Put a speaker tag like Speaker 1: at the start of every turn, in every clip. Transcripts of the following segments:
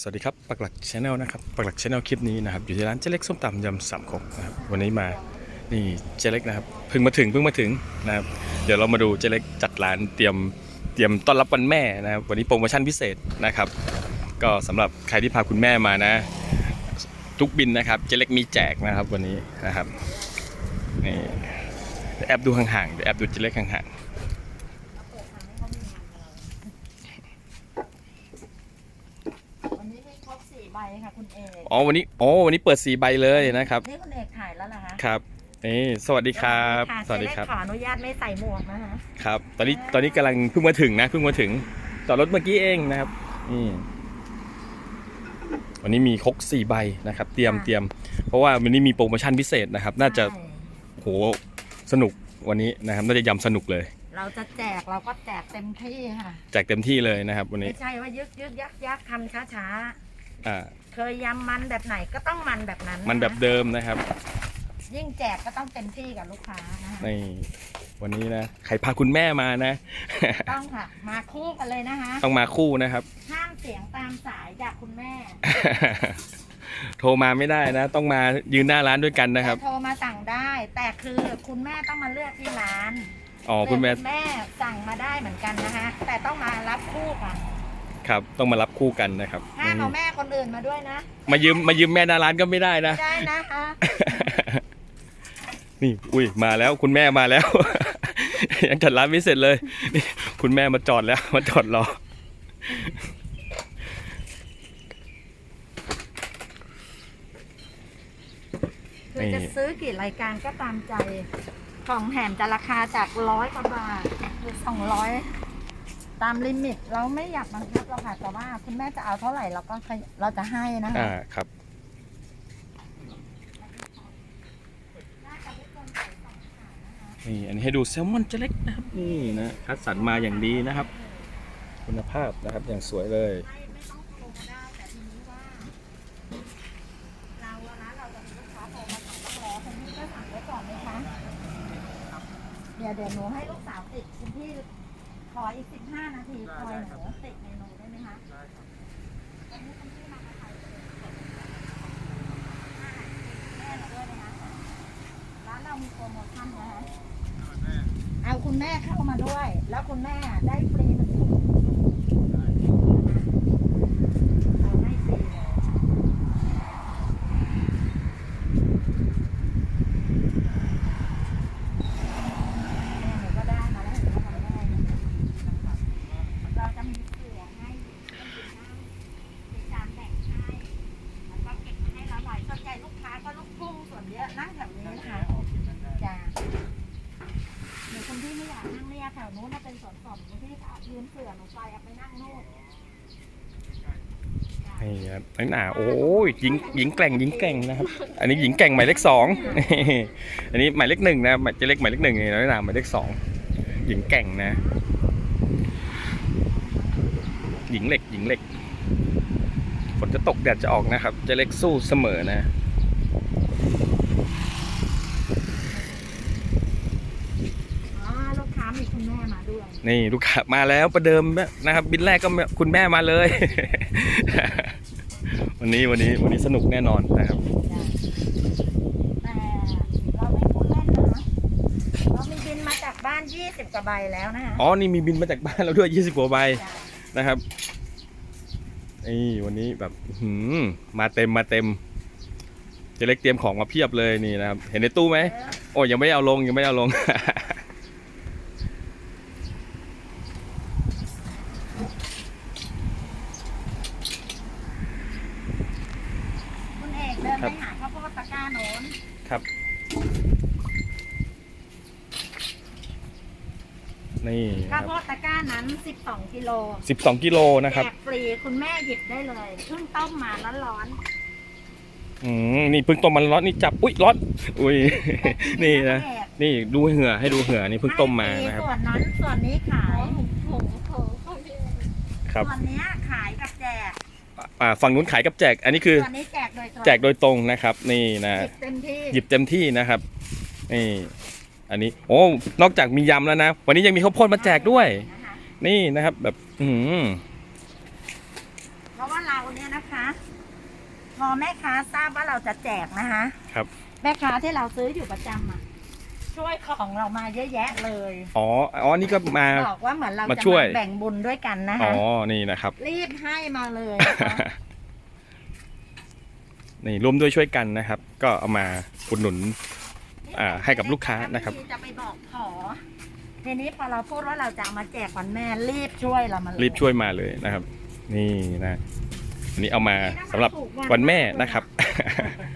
Speaker 1: สวัสดีครับปักหลักชาแนลนะครับปักหลักชาแนลคลิปนี้นะครับอยู่ที่ร้านเจ๊เล็กส้มตำยำสามคกนะครับวันนี้มานี่เจ๊เล็กนะครับเพิ่งมาถึงเพิ่งมาถึงนะครับเดี๋ยวเรามาดูเจ๊เล็กจัดร้านเตรียมเตรียมต้อนรับวันแม่นะครับวันนี้โปรโมชั่นพิเศษนะครับ ก็สำหรับใครที่พาคุณแม่มานะ ทุกบินนะครับเจ๊เล็กมีแจกนะครับวันนี้นะครับนี่แอบดูห่างๆเดี๋ยวแอบดูเจ๊เล็กห่าง
Speaker 2: วันนี้ให้ครบสี่ใบ ค่ะคุณเอก
Speaker 1: ๆอ๋อวันนี้อ๋อวันนี้เปิดสีใบเลยนะครับ
Speaker 2: นี่คุณเอกถ่ายแล้วเหรอคะ
Speaker 1: ครับนี่สวัสดีครับะสวัสดีครับ
Speaker 2: เจ๊เล็กขออนุญาตไม่ใส่หมวกนะคะ
Speaker 1: ครับตอนนี้ตอนนี้กำลังเพิ่งมาถึงนะเพิ่งมาถึงจอดรถเมื่อกี้เองนะครับนี่วันนี้มีครกสี่ใบนะครับ เตรียมเตรียม เพราะว่าวันนี้มีโปรโมชั่นพิเศษนะครับ น่าจะ
Speaker 2: ใช่
Speaker 1: โหสนุกวันนี้นะครับ น่าจะยำสนุกเลย
Speaker 2: เราจะแจกเราก็แจกเต็มที่ค่ะ
Speaker 1: แจกเต็มที่เลยนะครับ วันนี้
Speaker 2: ไม่ใช่ว่ายึกยึกยักยักทำช้าช้า
Speaker 1: อ่า
Speaker 2: ๆ เคยยำมันแบบไหนก็ต้องมันแบบนั้น
Speaker 1: มันแบบะเดิมนะครับ
Speaker 2: ยิ่งแจกก็ต้องเต็มที่กับลูกค้านะคะ
Speaker 1: นี่วันนี้นะใครพาคุณแม่มานะ
Speaker 2: ต้องค่ะ มาคู่กันเลยนะคะ
Speaker 1: ต้องมาคู่นะครับ
Speaker 2: ห้ามเสียงตามสายจากคุณแม่
Speaker 1: โทรมาไม่ได้นะ ต้องมายืนหน้าร้านด้วยกันนะครับ
Speaker 2: แต่โทรมาสั่งได้ แต่คือคุณแม่ต้องมาเลือกที่ร้าน
Speaker 1: อ๋อคุณแม่
Speaker 2: แม่สั่งมาได้เหมือนกันนะคะแต่ต้องมารับคู่ค่ะ
Speaker 1: ครับ ต้องมารับคู่กันนะครับ
Speaker 2: ห้ามเอาแม่คนอื่นมาด้วยนะ
Speaker 1: มายืมมายืมแม่หน้าร้านก็ไม่ได้นะ
Speaker 2: ไม่ได้นะคะ
Speaker 1: นี่ อุ้ยมาแล้วคุณแม่มาแล้ว ยังจัดร้านไม่เสร็จเลยนี่คุณแม่มาจอดแล้ว มาจอดรอ
Speaker 2: คือจะซื้อกี่รายการก็ตามใจ ของแถมจะราคาจากร้อยกว่าบาทหรือสองร้อย ตามลิมิตเราไม่อยากบังคับเราค่ะแต่ว่าคุณแม่จะเอาเท่าไหร่เราก็ให้เราจะให้นะคะ
Speaker 1: อ่าครับ นี่อันนี้ให้ดูแซลมอนเจเล็กนะครับ นี่นะคัดสรรมาอย่างดีนะครับ คุณภาพนะครับอย่างสวยเลย
Speaker 2: ไม่ไม่ต้องโทรมาได้แต่ทีนี้ว่า เราอะนะเราจะมีลูกค้าโทรมาสั่งต้องรอคุณพี่ก็สั่งไว้ก่อนไหมคะเดี๋ยวเดี๋ยวหนูให้ลูกสาวติดคุณพี่ ขออีกสิบห้านาทีคอยหนูติดเมนูได้ไหมคะอันนี้คุณพี่มากับใครเลยแม่มาด้วยนะคะร้านเรามีโปรโมชั่นนะคะเอาคุณแม่เข้ามาด้วย แล้วคุณแม่ได้ฟรีหนึ่งถุง เราให้ฟรีเลยแม่หนูก็ได้มาแล้วหนูก็ทำได้เราจะมีเสือให้มีจานแบ่งให้แล้วก็เก็บมาให้เราหน่อยส่วนใหญ่ลูกค้าก็ลูกทุ่งส่วนเยอะนั่งแถวนี้นะคะจ้าหรือคนที่ไม่อยากนั่งเนี่ยแถวนู้นน่ะเป็นสวนสนคุณพี่ก็เอายืนเสือหนูไปเอาไปนั่งนู่น
Speaker 1: นี่ครับน้อยหนาโอ้ยหญิงหญิงแกร่งหญิงแกร่งนะครับ อันนี้หญิงแกร่งหมายเลขสองนี่อันนี้หมายเลขหนึ่งนะหมายเจเล็กหมายเลขหนึ่งนี่น้อยหนาหมายเลขสองหญิงแกร่งนะ หญิงเหล็กหญิงเหล็กฝนจะตกแดดจะออกนะครับเจเล็กสู้เสมอนะ
Speaker 2: อ๋อลูกค้ามีคุณแม่มาด้วย
Speaker 1: นี่ลูกค้ามาแล้วประเดิมนะครับ บินแรกก็คุณแม่มาเลย วันนี้วันนี้วันนี้สนุกแน่นอนนะครับ
Speaker 2: แต่เราไม่พูดเล่นนะคะเรามีบินมาจากบ้าน 20กว่าใบแล้วนะคะ
Speaker 1: อ๋อ นี่มีบินมาจากบ้านเราด้วย 20กว่าใบ
Speaker 2: จ้ะ
Speaker 1: นะครับนี่วันนี้แบบอื้อหือมาเต็มมาเต็มเจเล็กเตรียมของมาเพียบเลยนี่นะครับ เห็นในตู้ไหม
Speaker 2: เออ
Speaker 1: โอ้ยยังไม่ได้เอาลงยังไม่ได้เอาลง
Speaker 2: คุณเอกเดิน
Speaker 1: ครั
Speaker 2: ไป
Speaker 1: บ
Speaker 2: หาข้าวโพดตะกร้าโน้น
Speaker 1: ครับ นี่
Speaker 2: ข้าว
Speaker 1: ค
Speaker 2: โพ
Speaker 1: รับ
Speaker 2: ดตะกร้านั้น 12กิโล
Speaker 1: 12กิโลนะครับ
Speaker 2: แจกฟรีคุณแม่หยิบได้เลยเพิ่งต้มมาร้อน
Speaker 1: อืมนี่เพิ่งต้มมันร้อนนี่จับอุ้ยร้อนอุ้ย
Speaker 2: ๆ
Speaker 1: นี่นะ
Speaker 2: แจก
Speaker 1: นี่ดูเหือให้ดูเหือนี่เพิ่งต้มมานะครับ
Speaker 2: ส่วนนั้นส่วนนี้ขาย
Speaker 1: ครับ
Speaker 2: ส่วนเนี้ยขายกับแจก
Speaker 1: อ่าฝั่งนู้นขายกับแจก อันนี้คือ
Speaker 2: ส่วนนี้แจก โดยตรง
Speaker 1: แจกโดยตรงนะครับ นี่นะ
Speaker 2: หยิบเต็มที่
Speaker 1: หยิบเต็มที่นะครับนี่อันนี้โอ้นอกจากมียำแล้วนะ วันนี้ยังมีข้าวโพดมาแจกด้วย
Speaker 2: นะคะ
Speaker 1: นี่นะครับ แบบ อือหือ
Speaker 2: เพราะว่าเราเนี่ยนะคะ พอแม่ค้าทราบว่าเราจะแจกนะคะ
Speaker 1: ครับ
Speaker 2: แม่ค้าที่เราซื้ออยู่ประจำอะช่วยของเรามาเยอะแยะเลย
Speaker 1: อ๋ออ๋อนี่ก็มา
Speaker 2: บอกว่าเหมือนเรา
Speaker 1: มา
Speaker 2: จะ
Speaker 1: ช่วย
Speaker 2: มาแบ่งบุญด้วยกันนะ
Speaker 1: อ๋อ
Speaker 2: คะ
Speaker 1: นี่นะครับ
Speaker 2: รีบให้มาเลยนะคะ
Speaker 1: นี่ร่วมด้วยช่วยกันนะครับ ก็เอามาอุดหนุนอ่าให้กับลูกค้านะครับ
Speaker 2: จะไปบอกขอทีนี้พอเราพูดว่าเราจะเอามาแจกวันแม่รีบช่วยเรามาเลย
Speaker 1: รีบช่วยมาเลยนะครับ นี่นะอันนี้เอามาสำหรับวันแม่นะครับ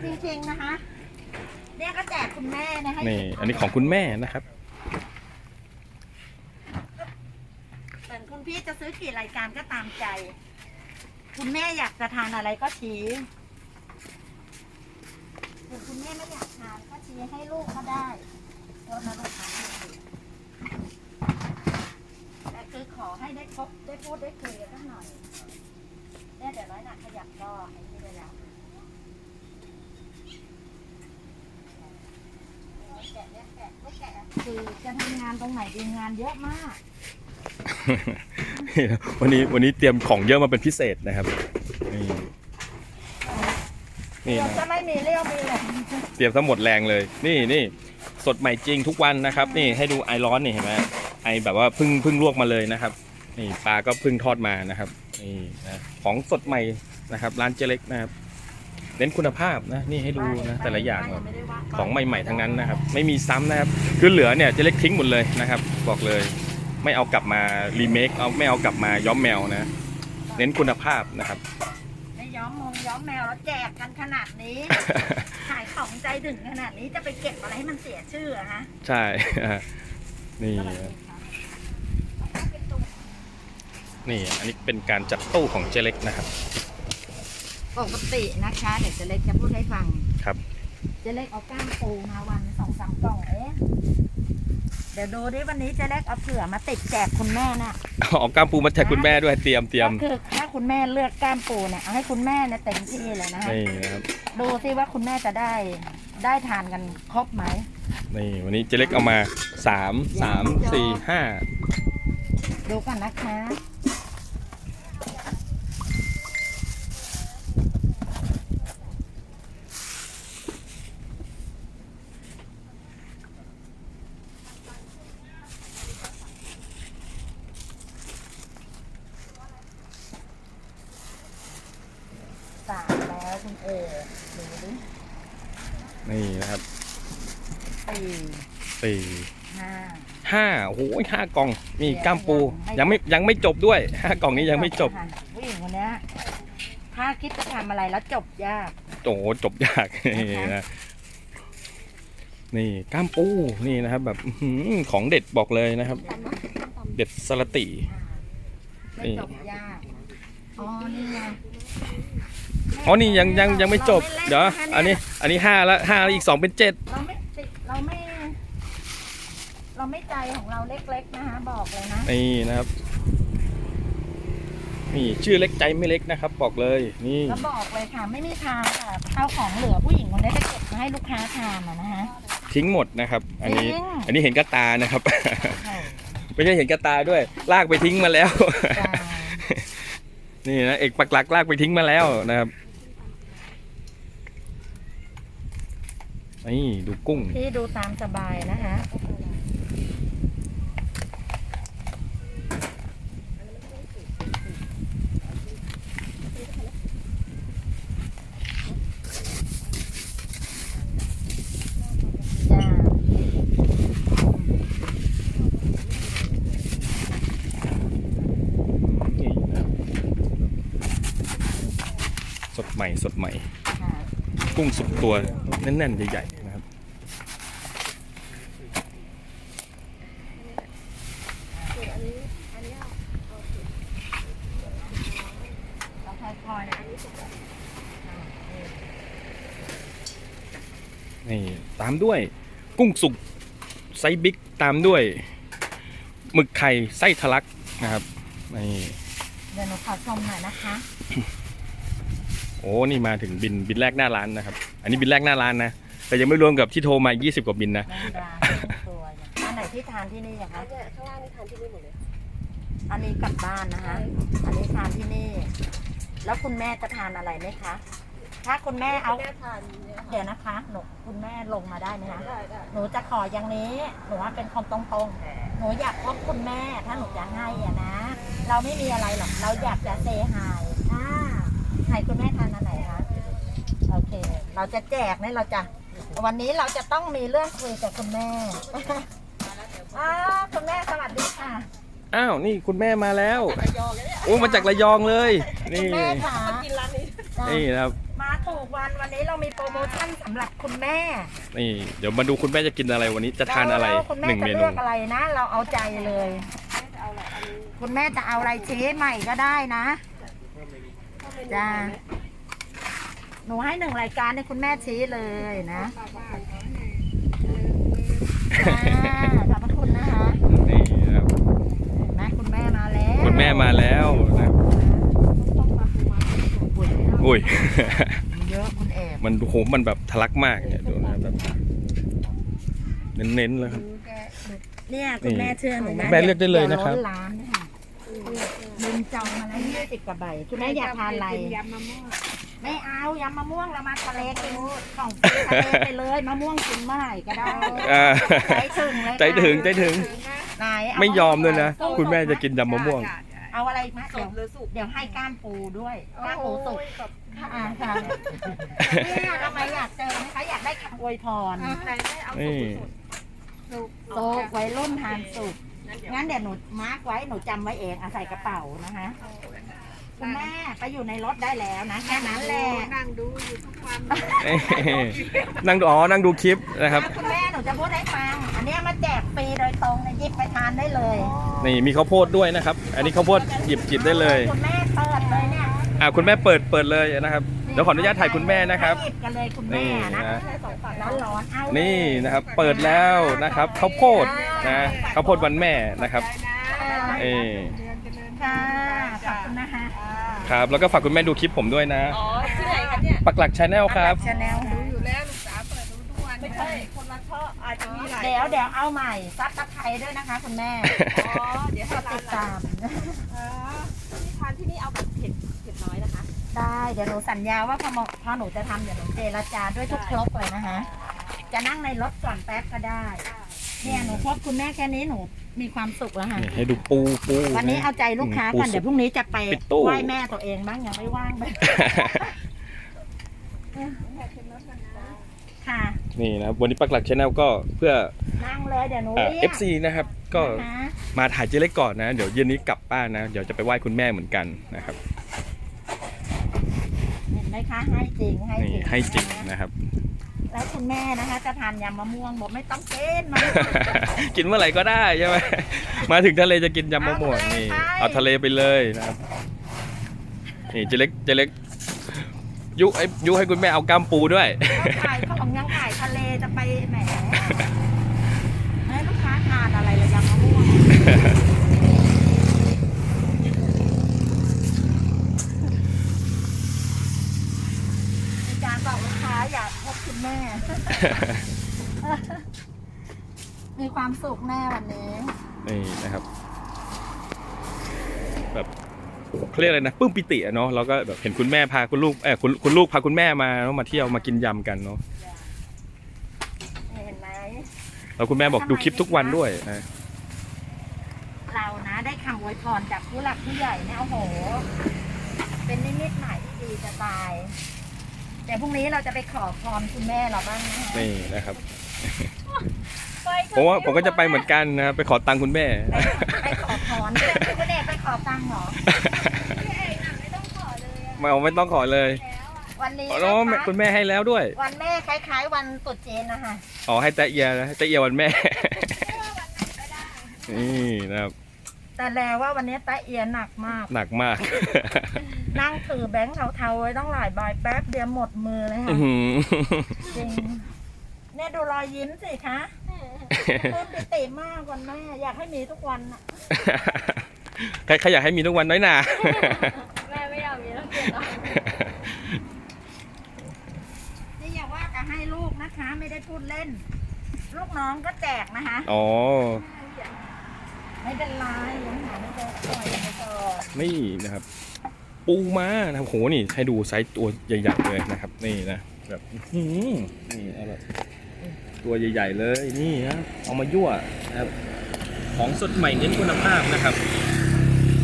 Speaker 2: จริงๆนะคะเนี่ยก็แจกคุณแม่นะคะ
Speaker 1: นี่ อันนี้ของคุณแม่นะครับ
Speaker 2: เหมือนคุณพี่จะซื้อกี่รายการก็ตามใจ คุณแม่อยากจะทานอะไรก็ชี้ ส่วนคุณแม่ไม่อยากทานก็ชี้ให้ลูกก็ได้เพราะนะลูกค้าแต่คือขอให้ได้ครบได้พูดได้คุยกันสักหน่อยเนี่ยเดี๋ยวน้อยหนักขยับก็ไอ้นี่ไปแล้วแกะเนี่ยแกะลูกแกะคือจะทำงานตรงไหนดีงานเยอะมาก
Speaker 1: วันนี้วันนี้เตรียมของเยอะมาเป็นพิเศษนะครับนี่ นี่
Speaker 2: เดี๋ยว
Speaker 1: นะ
Speaker 2: จะไม่มีเรี่ยวมีแรง
Speaker 1: เตรียมทั้งหมดแรงเลย นี่นี่สดใหม่จริงทุกวันนะครับ นี่ให้ดูไอร้อนนี่เห็นไหมไอแบบว่าเพิ่งเพิ่งลวกมาเลยนะครับ นี่ปลาก็เพิ่งทอดมานะครับนี่นะของสดใหม่นะครับร้านเจเล็กนะครับเน้นคุณภาพนะนี่ให้ดูนะแต่ละอย่างแบบของใหม่ ๆทั้งนั้นนะครับ ไม่มีซ้ำนะครับคือเหลือเนี่ยเจเล็กทิ้งหมดเลยนะครับ บอกเลย ไม่เอากลับมารีเมคเอาไม่เอากลับมาย้อมแมวนะ เน้นคุณภาพนะครับ
Speaker 2: ไม่ย้อ มมงย้อมแมวแล้วแจกกันขนาดนี้ ขายของใจถึงขนาดนี้จะไปเก็บอะไรให้มันเสียชื่ออะฮะ
Speaker 1: ใช่ นี่นี่อันนี้เป็นการจัดตู้ของเจเล็กนะครับ
Speaker 2: ปกตินะคะเดี๋ยวเจะเล็กจะพูดให้ฟัง
Speaker 1: ครับ
Speaker 2: เจะเล็กเอาก้ามปูมาวันสองสามกล่องเอ๊ะเดี๋ยวดูดิวันนี้เจะเล็กเอาเผื่อมาติดแจกคุณแม่น่ะ
Speaker 1: เอากล้ามปูมาแจกคุณแม่ด้วยเตรียมเตรียม
Speaker 2: ก็คือถ้าคุณแม่เลือกก้ามปูเนี่ยเอาให้คุณแม่เนี่ยเต็มที่เลยนะคะ
Speaker 1: นี่นะครับ
Speaker 2: ดูซิว่าคุณแม่จะได้ได้ทานกันครบไหม
Speaker 1: นี่วันนี้เจเล็กเอามาสามสามสี่ห้า
Speaker 2: ดูกันนะคะ สามแล้ว คุณเอ๋ดูดิ
Speaker 1: นี่นะครับ
Speaker 2: สี่
Speaker 1: สี่
Speaker 2: ห้า
Speaker 1: ห้าโอ้โหห้ากล่องนี่กล้ามปู ยังไม่ยังไม่จบด้วยห้ากล่องนี้ยังไม่จบ
Speaker 2: ค่ะผู้หญิงคนเนี้ยถ้าคิดจะทำอะไรแล้วจบยาก
Speaker 1: โอ้โหจบยากนี่นะนี่กล้ามปูนี่นะครับ แบบอื้อหือของเด็ดบอกเลยนะครับ เด็ดสลัดตี
Speaker 2: ไม่
Speaker 1: นี่
Speaker 2: จบยากอ๋อนี่ไง
Speaker 1: อ๋อนี่ยังยังยังไม่จบ
Speaker 2: รา
Speaker 1: เดี๋ยว
Speaker 2: ล่ะคะ
Speaker 1: อันนี้ อันนี้ห้าแล้วห้าแล้วอีกสองเป็นเจ็ด
Speaker 2: เราไม่ติดเราไม่ เราไม่ใจของเราเล็กๆนะคะบอกเลยนะ
Speaker 1: นี่นะครับ นี่ชื่อเล็กใจไม่เล็กนะครับ บอกเลย นี่
Speaker 2: แล้วบอกเลยค่ะไม่มีทางค่ะข้าวของเหลือผู้หญิงคนนี้จะเก็บมาให้ลูกค้าทานอะนะคะ
Speaker 1: ทิ้งหมดนะครับ อันนี้
Speaker 2: จริง
Speaker 1: อันนี้เห็นกระตานะครับ ไม่ใช่เห็นกระตาด้วย ลากไปทิ้งมาแล้ว
Speaker 2: จ้า
Speaker 1: นี่นะเอกปักหลักลากไปทิ้งมาแล้วนะครับ นี่ดูกุ้ง
Speaker 2: พี่ดูตามสบายนะคะจ้า
Speaker 1: นี่นะครับสดใหม่สดใหม่
Speaker 2: ค่ะ
Speaker 1: กุ้งสุกตัว แน่นๆ ใหญ่ๆนะครับ
Speaker 2: เราค่อยๆนะ
Speaker 1: นี่ตามด้วยกุ้งสุกไซส์บิ๊กตามด้วยหมึกไข่ไส้ทะลักนะครับนี่
Speaker 2: เดี๋ยวหนูขอชมหน่อยนะคะ
Speaker 1: โอ้นี่มาถึงบินบินแรกหน้าร้านนะครับ อันนี้บินแรกหน้าร้านนะ แต่ยังไม่รวมกับที่โทรมา 20 กว่าบินนะ
Speaker 2: แมงดาตัวอย่างอันไหนที่ทานที่นี่อะคะ
Speaker 3: เนี่ยข้างล่างนี่ทานที่นี่หมดเลย
Speaker 2: อันนี้กลับบ้านนะคะ อันนี้ทานที่นี่ แล้วคุณแม่จะทานอะไรไหมคะ ถ้าคุณแม่เอา
Speaker 3: แม่ทานเนี่ยค่ะ
Speaker 2: เดี๋ยวนะคะ หนูคุณแม่ลงมาได้ไหมคะ
Speaker 3: ได้ได้
Speaker 2: หนูจะขออย่างนี้ หนูว่าเป็นคนตรงๆ หนูอยากพบคุณแม่ถ้าหนูจะให้อะนะ เราไม่มีอะไรหรอก เราอยากจะเซฮายอ่า ให้คุณแม่ทานอันไหนคะ โอเค เราจะแจกเนี่ยเราจะ วันนี้เราจะต้องมีเรื่องคุยกับคุณแม่อ้าวคุณแม่สวัสดีค่ะ
Speaker 1: อ้าวนี่คุณแม่มาแล้ว
Speaker 3: ระยองเนี่ย
Speaker 1: โอ้มาจากระยองเลย
Speaker 2: คุ
Speaker 1: นี่
Speaker 2: ณแม่ขา
Speaker 3: มากินร้านนี้
Speaker 2: จ้ะ
Speaker 1: นี่นะครับ
Speaker 2: มาถูกวันวันนี้เรามีโปรโมชั่นสำหรับคุณแม่
Speaker 1: นี่ เดี๋ยวมาดูคุณแม่จะกินอะไรวันนี้จะทานอะไร
Speaker 2: แล้วคุณแม่
Speaker 1: หนึ่ง
Speaker 2: จะ
Speaker 1: เมนู
Speaker 2: เลือกอะไรนะ เราเอาใจเลย
Speaker 3: เอาอะไรอันนี้
Speaker 2: คุณแม่จะเอาอะไรชี้ใหม่ก็ได้นะ จ้า หนูให้หนึ่งรายการให้คุณแม่ชี้เลยนะจ้าขอบพระคุณนะคะ
Speaker 1: นี่นะครับ
Speaker 2: เห็นไหมคุณแม่มาแล้ว
Speaker 1: คุณแม่มาแล้วนะครับอุ้ย
Speaker 2: เยอะคุณเอก
Speaker 1: มันโหมันแบบทะลักมากเนี่ยดูนะแบบเน้นๆเลยครับ
Speaker 2: เนี่ยคุณแม่เชื่อหนูไหม
Speaker 1: แม่เลือกได้เลยนะครับ
Speaker 2: ดี๋วร้านเนี่ยค่ะ ลืมจองมาแล้วยี่สิบกว่าใบคุณแม่อยากทานอะไร
Speaker 3: ยำมะม่วง
Speaker 2: ไม่เอายำมะม่วงเรามาทะเลกินของฟรีทะเลไปเลยมะม่วงกินเมื่อไหร่ก็ได้
Speaker 1: อ่า
Speaker 2: ใจถึงเลยค่ะ
Speaker 1: ใจถึงใจถึง
Speaker 2: ไหนเา
Speaker 1: ไม่ยอมด้วยนะ
Speaker 2: สู้
Speaker 1: คุณแม่จะกินยำมะม่วง
Speaker 2: เอาอะไรอีกไหม
Speaker 3: ส
Speaker 2: เดี๋ยว
Speaker 3: ดหรือสุก
Speaker 2: เดี๋ยวให้ก้ามปูด้วยก้ามปูสุก
Speaker 3: กับ
Speaker 2: ค่ะอ่าค่ะเนี่ยทำไมอยากเจอไหมคะอยากได้คำอวยพร
Speaker 3: ไหนไม่เอา
Speaker 1: นี่
Speaker 3: สุกสุก
Speaker 2: โตกวัยรุ่นทานสุก งั้นเดี๋ยวหนูมาร์กไว้หนูจำไว้เองเอาใส่กระเป๋านะคะคุณแม่ไปอยู่ในรถได้แล้วนะแค่นั้นแหละ
Speaker 3: นั่งดูอยู่ทุกวัน
Speaker 1: เอ้ยนั่งดูอ๋อนั่งดูคลิปนะครับ
Speaker 2: คุณแม่หนูจะพูดให้ฟัง อันเนี้ยมาแจกฟรีโดยตรงเลยหยิบไปทานได้เลย
Speaker 1: นี่มีข้าวโพดด้วยนะครับ อันนี้ข้าวโพดหยิบจิบได้เลย
Speaker 2: คุณแม่เปิดเลยเนี่ย
Speaker 1: อ่าคุณแม่เปิดเปิดเลยนะครับเดี๋ยวขออนุญาตถ่ายคุณแม่นะครับ
Speaker 2: หยิบกันเลยคุณแม่
Speaker 1: นี่
Speaker 2: นะ
Speaker 1: นะ
Speaker 2: ร้อนร้อนๆเอาเลย
Speaker 1: นี่นะครับเปิดแล้วนะครับข้าวโพดนะข้าวโพดวันแม่นะครับเออ
Speaker 2: ค่ะขอบคุณนะคะ
Speaker 1: ครับแล้วก็ฝากคุณแม่ดูคลิปผมด้วยนะ
Speaker 3: อ๋อที่ไหนคะเนี่ย
Speaker 1: ปักหลักชาแนลครับ
Speaker 2: ชาแนล
Speaker 3: ดูอยู่แล้วลูกสาวเปิดดูทุกวันไม่ใช่คนละช่ออาจจะมีหลาย
Speaker 2: เดี๋ยวเดี๋ยวเอาใหม่ซับตะไคร้ด้วยนะคะ คุณแม่
Speaker 3: อ๋อเดี๋ยวให้ร้า
Speaker 2: ติ
Speaker 3: น
Speaker 2: ด
Speaker 3: ละ
Speaker 2: ตาม
Speaker 3: อ๋อที่ทานที่นี่เอาแบบ
Speaker 2: ได้ เดี๋ยวหนูสัญญาว่าพอหมอพอหนูจะทำเดี๋ยวหนูเจรจาด้วยทุกครกเลยนะคะ จะนั่งในรถก่อนแป๊บก็ได้ เนี่ยหนูพบคุณแม่แค่นี้หนูมีความสุขแล้วค่ะ
Speaker 1: นี่ให้ดูปูปู
Speaker 2: วันนี้เอาใจลูกค้า
Speaker 1: ปู
Speaker 2: ก่อน
Speaker 1: สุ
Speaker 2: เดี๋ยวพรุ่งนี้จะไป
Speaker 1: ปิดตู้
Speaker 2: ไหว้แม่ตัวเองบ้างยังไม่ว่างเลยค่ะ
Speaker 1: นี่นะครับวันนี้ปักหลักชาแนลก็เพื่อ
Speaker 2: นั่งเลยเดี๋ยวหนู
Speaker 1: อ่า
Speaker 2: เรียก
Speaker 1: FC นะครับ ก็
Speaker 2: นะคะ
Speaker 1: มาถ่ายเจเล็กก่อนนะ เดี๋ยวเย็นนี้กลับบ้านนะ เดี๋ยวจะไปไหว้คุณแม่เหมือนกันนะครับ
Speaker 2: เห็ นไหมคะ ให้จริงให้จ
Speaker 1: นี่
Speaker 2: ริง
Speaker 1: ให้จริงนะครับ
Speaker 2: แล้วคุณแม่นะคะ จะทานยำมะม่วงบอกไม่ต้องเกณฑ์มา
Speaker 1: กินเมื่อไหร่ก็ได้ใช่ไหม มาถึงทะเลจะกินยำมะม่วง
Speaker 2: เอาทะเล
Speaker 1: นี่
Speaker 2: ไป
Speaker 1: เอาทะเลไปเลยนะครับ นี่เจเล็กเจเล็กยุให้ยุให้คุณแม่เอากล้ามปูด้วย
Speaker 2: ขายของยังขายทะเลจะไปแหมให้ลูกค้าทานอะไรเลยยำมะม่วงมีการบอกลูกค้าอยากพบคุณแม่ มี ความสุขแน่วันนี้
Speaker 1: นี่นะครับ แบบเขาเรียกอะไรนะปลื้มปิติอะเนาะเราก็แบบเห็นคุณแม่พาคุณลูกเออคุณคุณลูกพาคุณแม่มาแล้วมาเที่ยวมากินยำกันเนาะ
Speaker 2: เห็นไหม
Speaker 1: แล้วคุณแม่บอกดูคลิปทุกวันด้วยนะ
Speaker 2: เรานะได้คำอวยพรจากผู้หลักผู้ใหญ่เนี่ยโอ้โห เป็นนิมิตหมายที่ดีจะตาย แต่พรุ่งนี้เราจะไปขอพรคุณแม่เราบ้างนะคะ
Speaker 1: นี่นะครับ ผมว่าผมก็จะไปเหมือนกันนะไปขอตังค์คุณแม่
Speaker 2: ไปขอพรคุณเอกไปขอตังค์เหรอ
Speaker 1: ไม่เอาไม่ต้องขอเลย
Speaker 2: วันนี้
Speaker 1: อ๋อ
Speaker 2: นะ
Speaker 1: แล้ว
Speaker 2: คะ
Speaker 1: คุณแม่ให้แล้วด้วย
Speaker 2: วันแม่คล้ายๆ วันตรุษจีนนะคะ
Speaker 1: อ๋อให้แตะเอียนะให้แตะเอียวันแม่ นี่นะครับ
Speaker 2: แต่แล้วว่าวันนี้ตาเอียหนักมาก
Speaker 1: หนักมาก
Speaker 2: นั่งถือแบงค์เทาๆไว้ต้องหลายใบแป๊บเดียวหมดมือเลย
Speaker 1: อื้
Speaker 2: ค่ะ
Speaker 1: อหือ
Speaker 2: จริงเนี่ยดูรอยยิ้มสิคะเพิ่มปิติมากวันแม่อยากให้มีทุกวันน่ะ
Speaker 1: ใครใครอยากให้มีทุกวันน้อยหนา
Speaker 3: แม่ไม่อยากมีแล้วเกลียดเอา
Speaker 2: นี่อย่าว่าแต่ให้ลูกนะคะ ไม่ได้พูดเล่น ลูกน้องก็แจกนะคะ
Speaker 1: อ๋อ
Speaker 2: ไม่เป็นไรยังหาไม่เจอปล่อยไปก่อน
Speaker 1: นี่นะครับ ปูปูมานะครับโหนี่ให้ดูไซส์ตัวใหญ่ๆเลยนะครับ นี่นะแบบอื้อหือนี่เอาแบบตัวใหญ่ ๆ เลยนี่นะเอามายั่วนะครับของสดใหม่เน้นคุณภาพนะครับ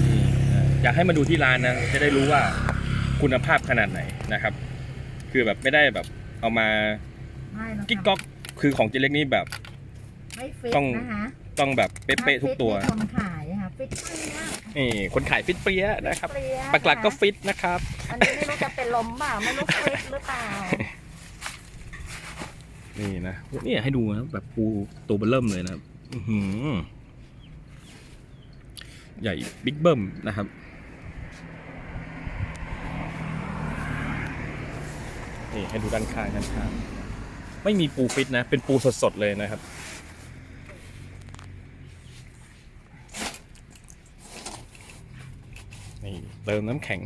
Speaker 1: นี่นะอยากให้มาดูที่ร้านนะจะได้รู้ว่าคุณภาพขนาดไหนนะครับ คือแบบไม่ได้แบบเอามา
Speaker 2: ไม่หรอกค่ะ
Speaker 1: กิ๊กก๊อกคือของเจเล็กนี่แบบ
Speaker 2: ไม่ฟิต
Speaker 1: ต้อง
Speaker 2: นะคะ
Speaker 1: ต้องแบบเป๊ะๆทุกตัว
Speaker 2: ถ้าฟิตมีคนขายค่ะฟิตเปรี้ย
Speaker 1: นี่คนขายฟิตเปรี้ยนะครับ
Speaker 2: เปรี้ย
Speaker 1: ปักหลักก็
Speaker 2: นะคะ
Speaker 1: ฟิตนะครับ
Speaker 2: อันนี้ไม่รู้จะเป็นลมเปล่าไม่รู้ฟิตหรือเปล่า
Speaker 1: นี่นะนี่ให้ดูนะแบบปูตัวเบอเริ่มเลยนะครับอื้อหือใหญ่บิ๊กเบิ้มนะครับนี่ให้ดูด้านข้างด้านข้างไม่มีปูฟิตนะ เป็นปูสดๆเลยนะครับ นี่เติมน้ำแข็ง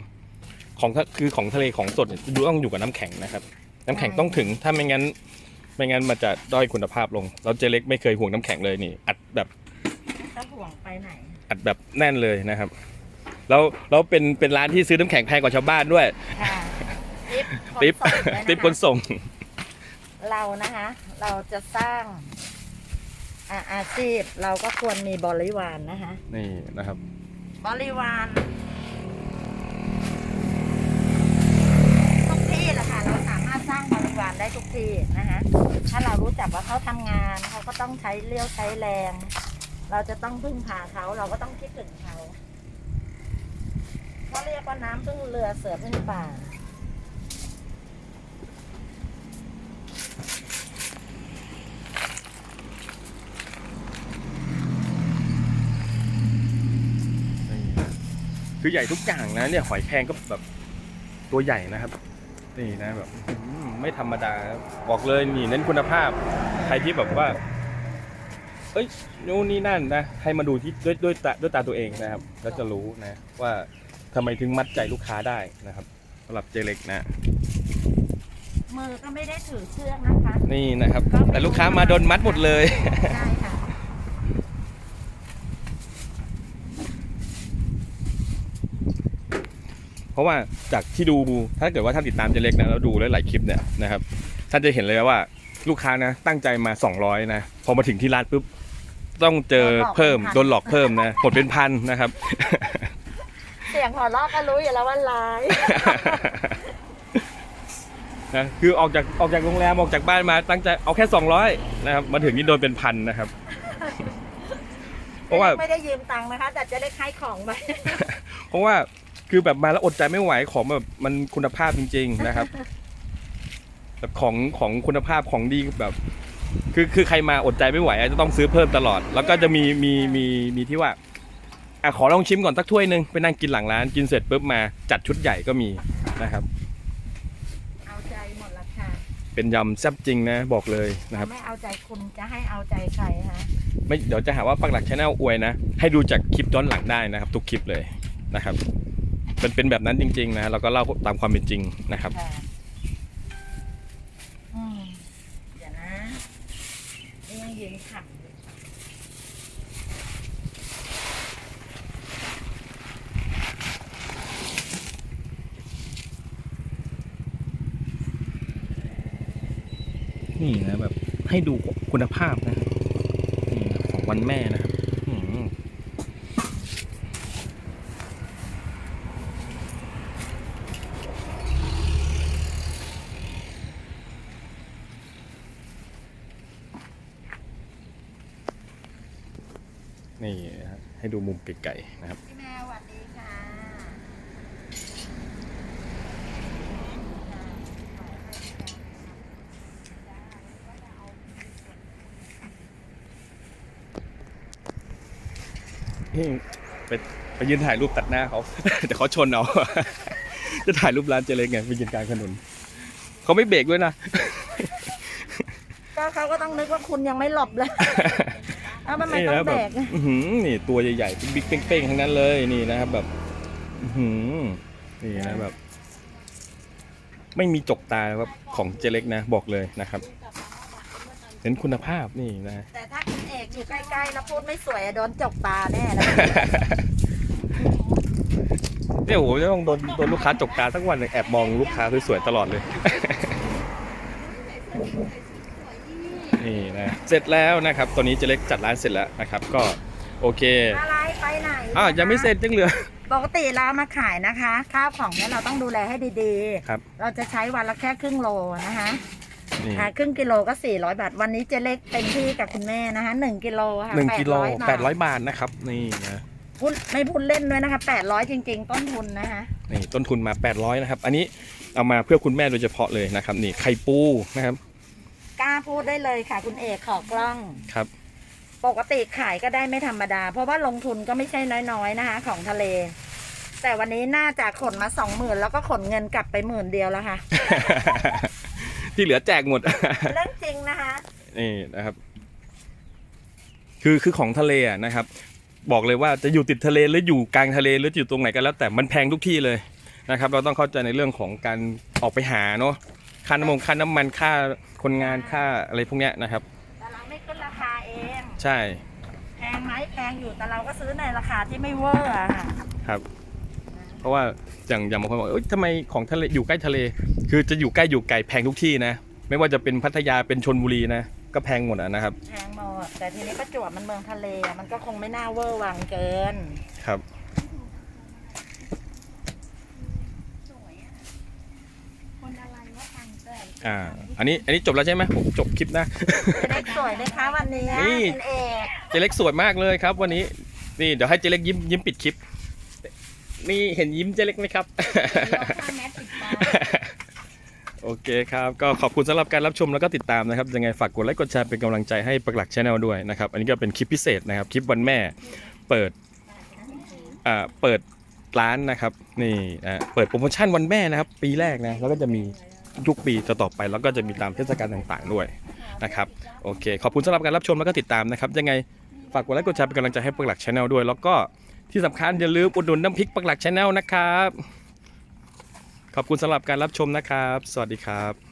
Speaker 1: ของทะคือของทะเลของสดเนี่ยดูต้องอยู่กับน้ำแข็งนะครับ น้ำแข็งต้องถึงถ้าไม่งั้น ไม่งั้นมันจะด้อยคุณภาพลงแล้วเจเล็กไม่เคยห่วงน้ำแข็งเลยนี่ อัดแบบ
Speaker 2: จะห่วงไปไหน
Speaker 1: อัดแบบแน่นเลยนะครับ แล้วแล้วเป็นเป็นร้านที่ซื้อน้ำแข็งแพงกว่าชาวบ้านด้วย
Speaker 2: ค่ะติ๊บ
Speaker 1: ติ๊บ
Speaker 2: ขนส่งด้วยนะคะ
Speaker 1: ติ๊บคนส่ง
Speaker 2: เรานะคะ เราจะสร้างอ่าอาชีพเราก็ควรมีบริวารนะคะ
Speaker 1: นี่นะครับ
Speaker 2: บริวารทุกที่แหละค่ะ เราสามารถสร้างบริวาร ได้ทุกที่นะคะถ้าเรารู้จักว่าเขาทำงานเขาก็ต้องใช้เลี้ยวใช้แรง เราจะต้องพึ่งพาเขาเราก็ต้องคิดถึงเขาเขาเรียกว่าน้ำพึ่งเรือเสือพึ่งป่า
Speaker 1: นี่คือใหญ่ทุกอย่างนะเนี่ยหอยแครงก็แบบตัวใหญ่นะครับ นี่นะแบบอื้อหือไม่ธรรมดาครับบอกเลยนี่เน้นคุณภาพ ใครที่แบบว่า เอ้ยนู่นนี่นั่นนะให้มาดูที่ด้วยด้วยตาด้วยตาตัวเองนะครับ แล้วจะรู้นะ ว่าทำไมถึงมัดใจลูกค้าได้นะครับสำหรับเจเล็กนะ
Speaker 2: มือก็ไม่ได้ถือเชือกนะคะ
Speaker 1: นี่นะครับ แต่ลูกค้ามาโดนมัดหมดเลย
Speaker 2: ใช่ค่ะ
Speaker 1: เพ ราะว่าจากที่ดูถ้าเกิดว่าท่านติดตามเจเล็กนะแล้วดูหลายๆคลิปเนี่ยนะครับท่านจะเห็นเลยว่าลูกค้านะตั้งใจมา 200 นะพอมาถึงที่ร้านปุ๊บต้องเจอเพิ่มโดนหลอกเพิ่มนะหมดเป็นพันนะครับ
Speaker 2: เสียงหัวเราะก็รู้อยู่แล้วว่าร้าย
Speaker 1: นะคือออกจากออกจากโรงแรมออกจากบ้านมาตั้งใจเอาแค่ 200 นะครับมาถึงนี่โดนเป็นพันนะครับ เพราะว่า
Speaker 2: ไม่ได้ยืมตังค์นะคะแต่จะได้ให้ของไป
Speaker 1: เพราะว่า คือแบบมาแล้วอดใจไม่ไหวของแบบมันคุณภาพจริง ๆ นะครับแบบของของคุณภาพของดีแบบ คือคือใครมาอดใจไม่ไหวจะต้องซื้อเพิ่มตลอด แล้วก็จะมีมีมีมีที่ว่าอะขอลองชิมก่อนสักถ้วยหนึ่งไปนั่งกินหลังร้านกินเสร็จปุ๊บมาจัดชุดใหญ่ก็มีนะครับ
Speaker 2: เอาใจหมดละค่ะ
Speaker 1: เป็นยำแซ่บจริงนะบอกเลยนะครับ
Speaker 2: ถ้าไม่เอาใจคุณจะให้เอาใจใครคะ
Speaker 1: ไม่เดี๋ยวจะหาว่าปักหลักชแนลอวยนะ ให้ดูจากคลิปย้อนหลังได้นะครับ ทุกคลิปเลยนะครับ เป็นเป็นแบบนั้นจริง ๆ นะเราก็เล่าตามความเป็นจริงนะครับ
Speaker 2: ค่ะอืมเดี๋ยวนะนี่ยังยืนขับอยู่
Speaker 1: นี่นะแบบให้ดูคุณภาพนะนี่นะของวันแม่นะครับอืม นี่ให้ดูมุมไกลๆนะครับ
Speaker 2: พี่แมวสวัสดีค่ะ
Speaker 1: นี่ไปไปยืนถ่ายรูปตัดหน้าเขา แต่เขาชนเอาจะถ่ายรูปร้านเจเล็กไงไปยืนกลางถนนเขาไม่เบรกด้วยนะ
Speaker 2: ก็เขาก็ต้องนึกว่าคุณยังไม่หลบเลย เอามันไม่
Speaker 1: นี่
Speaker 2: ต้อ
Speaker 1: นะ
Speaker 2: ง
Speaker 1: แบ
Speaker 2: แบ
Speaker 1: บ
Speaker 2: ก
Speaker 1: อื้อหือนี่ตัวใหญ่ๆบิ๊กๆเป้งๆทั้งนั้นเลยนี่นะครับแบบอื้อหือนี่นะแบบ ไม่มีจกตาครับของเจเล็กนะบอกเลยนะครับเน้นคุณภาพนี่นะ
Speaker 2: แต่ถ้าคุณเอกอยู่ใกล้ๆแล้วพูดไม่สวยอะโดนจกตาแน่เลย
Speaker 1: เนี่ยโอ้โหจะต้องโดนโดนลูกค้าจกตาทั้งวันเลยแอบมองลูกค้าสวยๆตลอดเลย นี่นะเสร็จแล้วนะครับตอนนี้เจเล็กจัดร้านเสร็จแล้วนะครับ ก็โอเค
Speaker 2: อะไรไปไหน
Speaker 1: อ่ายังไม่เสร็จยังเหลือ
Speaker 2: ปกติเรามาขายนะคะข้าวของเนี่ยเราต้องดูแลให้ดี
Speaker 1: ครับ
Speaker 2: ๆเราจะใช้วันละแค่ครึ่งโลนะคะ
Speaker 1: นี่
Speaker 2: อ่าครึ่งกิโลก็ 400 บาท วันนี้เจเล็กเต็มที่กับคุณแม่นะคะ1กิโลค่ะ
Speaker 1: หนึ่งกิโล
Speaker 2: 800
Speaker 1: แปดร้อยบาทนะครับนี่นะ
Speaker 2: พูดไม่พูดเล่นด้วยนะคะ 800 จริง ๆ ต้นทุนนะคะ
Speaker 1: นี่ต้นทุนมา 800นะครับอันนี้เอามาเพื่อคุณแม่โดยเฉพาะเลยนะครับนี่ไข่ปูนะครับ
Speaker 2: กล้าพูดได้เลยค่ะ คุณเอกขอกล้อง
Speaker 1: ครับ
Speaker 2: ปกติขายก็ได้ไม่ธรรมดา เพราะว่าลงทุนก็ไม่ใช่น้อยๆนะคะ ของทะเล แต่วันนี้น่าจะขนมาสองหมื่นแล้วก็ขนเงินกลับไปหมื่นเดียวแล้วค่ะ
Speaker 1: ที่เหลือแจกหมด
Speaker 2: เรื่องจริงนะคะ
Speaker 1: นี่นะครับ คือคือของทะเลอะนะครับ บอกเลยว่าจะอยู่ติดทะเลหรืออยู่กลางทะเลหรืออยู่ตรงไหนก็แล้วแต่มันแพงทุกที่เลยนะครับ เราต้องเข้าใจในเรื่องของการออกไปหาเนาะ ค่าน้ำมันค่าน้ำมันค่าคนงานค่าอะไรพวกเนี้ยนะครับ
Speaker 2: แต่เราไม่ขึ้นราคาเอง
Speaker 1: ใช่
Speaker 2: แพงไหมแพงอยู่แต่เราก็ซื้อในราคาที่ไม่เวอร์อะค่ะ
Speaker 1: ครับ เพราะว่าอย่างอย่างบางคนบอกเอ้ยทำไมของทะเลอยู่ใกล้ทะเล คือจะอยู่ใกล้อยู่ไกลแพงทุกที่นะ ไม่ว่าจะเป็นพัทยาเป็นชนบุรีนะก็แพงหมดอะนะครับ
Speaker 2: แพงหมดแต่ทีนี้ประจวบมันเมืองทะเลอะมันก็คงไม่น่าเวอร์วังเกิน
Speaker 1: ครับ
Speaker 2: คนอะไรว่าทางเกิน
Speaker 1: อ่า อันนี้ อันนี้จบแล้วใช่ไหมผมจบคลิปนะ
Speaker 2: เล็กสวยไหมคะวันนี้
Speaker 1: นี่
Speaker 2: คุณเอก
Speaker 1: เจเล็กสวยมากเลยครับ วันนี้ นี่เดี๋ยวให้เจเล็กยิ้มยิ้มปิดคลิป นี่เห็นยิ้มเจเล็กไหมครับ
Speaker 2: ยกผ้าแมสปิดตา
Speaker 1: โอเคครับ ก็ขอบคุณสำหรับการรับชมแล้วก็ติดตามนะครับ ยังไงฝากกดไลค์กดแชร์เป็นกำลังใจให้ปักหลักชาแนลด้วยนะครับ อันนี้ก็เป็นคลิปพิเศษนะครับ คลิปวันแม่เปิดอ่าเปิดร้านนะครับ นี่อ่าเปิดโปรโมชั่นวันแม่นะครับ ปีแรกนะ แล้วก็จะมี ทุกปีต่อๆไปแล้วก็จะมีตามเทศกาลต่างๆด้วยนะครับโอเค ขอบคุณสำหรับการรับชมแล้วก็ติดตามนะครับยังไงฝากกดไลค์กดแชร์เป็นกำลังใจให้ปักหลักชาแนลด้วย แล้วก็ที่สำคัญอย่าลืมอุดหนุนน้ำพริกปักหลักชาแนลนะครับ ขอบคุณสำหรับการรับชมนะครับ สวัสดีครับ